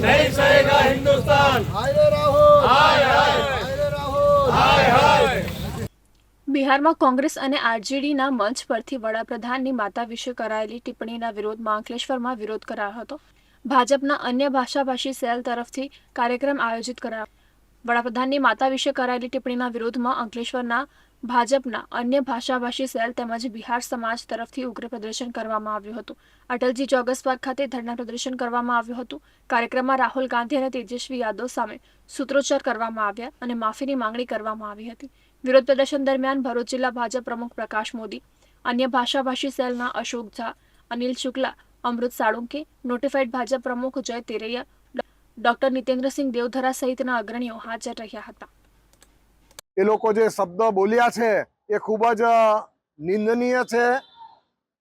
नहीं सहेगा हिंदुस्तान हाय रे राहुल हाय हाय हाय रे राहुल हाय हाय બિહારમાં કોંગ્રેસ અને આરજેડીના મંચ પરથી વડાપ્રધાનની માતા વિશે કરાયેલી ટિપ્પણીના વિરોધમાં અંકલેશ્વરમાં વિરોધ કરાયો હતો ભાજપના અન્ય ભાષાભાષી સેલ તરફથી કાર્યક્રમ આયોજિત કરાયો વડાપ્રધાનની માતા વિશે કરાયેલી ટિપ્પણીના વિરોધમાં અંકલેશ્વરના ભાજપના અન્ય ભાષાભાષી સેલ તેમજ બિહાર સમાજ તરફથી ઉગ્ર પ્રદર્શન કરવામાં આવ્યું હતું. અટલજી ચોગસ પાર્ક ખાતે ધરના પ્રદર્શન કરવામાં આવ્યું હતું. કાર્યક્રમમાં રાહુલ ગાંધી અને તેજસ્વી યાદવ સામે સૂત્રોચ્ચાર કરવામાં આવ્યા અને માફીની માંગણી કરવામાં આવી હતી. વિરોધ પ્રદર્શન દરમિયાન ભરૂચ જિલ્લા ભાજપ પ્રમુખ પ્રકાશ મોદી, અન્ય ભાષાભાષી સેલના અશોક ઝા, અનિલ શુક્લા, અમૃત સાળુંકે નોટિફાઈડ ભાજપ પ્રમુખ જય તેરૈયા ડોક્ટર નિતેન્દ્રસિંહ દેવધરા સહિતના અગ્રણીઓ હાજર રહ્યા હતા. એ લોકો જે શબ્દ બોલ્યા છે, એ ખૂબ જ નિંદનીય છે.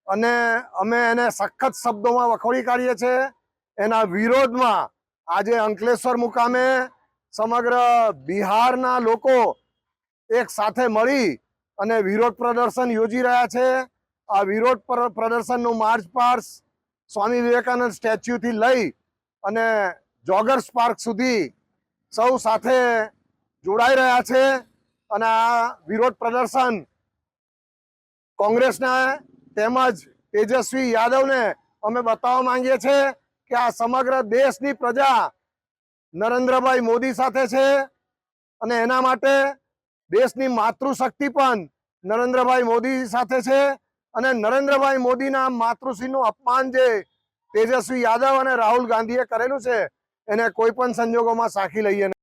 અને અમે એને સખત શબ્દોમાં વખોડી કાઢીએ છીએ. એના વિરોધમાં આજે અંકલેશ્વર મુકામે સમગ્ર બિહારના લોકો એક સાથે મળી અને વિરોધ પ્રદર્શન યોજી રહ્યા છે. આ વિરોધ પ્ર- પ્રદર્શનનું માર્ચ પાર્સ સ્વામી વિવેકાનંદ સ્ટેચ્યુથી લઈ અને જોગર્સ પાર્ક સુધી સૌ સાથે જોડાઈ રહ્યા છે. અને આ વિરોધ પ્રદર્શન કોંગ્રેસના તેમજ તેજસ્વી યાદવને અમે બતાવવા માંગીએ છીએ કે આ સમગ્ર દેશની પ્રજા નરેન્દ્રભાઈ મોદી સાથે છે અને એના માટે દેશની માતૃશક્તિ પણ નરેન્દ્રભાઈ મોદી સાથે છે અને નરેન્દ્રભાઈ મોદીના માતૃશ્રીનું અપમાન જે તેજસ્વી યાદવ અને રાહુલ ગાંધીએ કરેલું છે, એને કોઈ પણ સંજોગોમાં સાખી લઈએ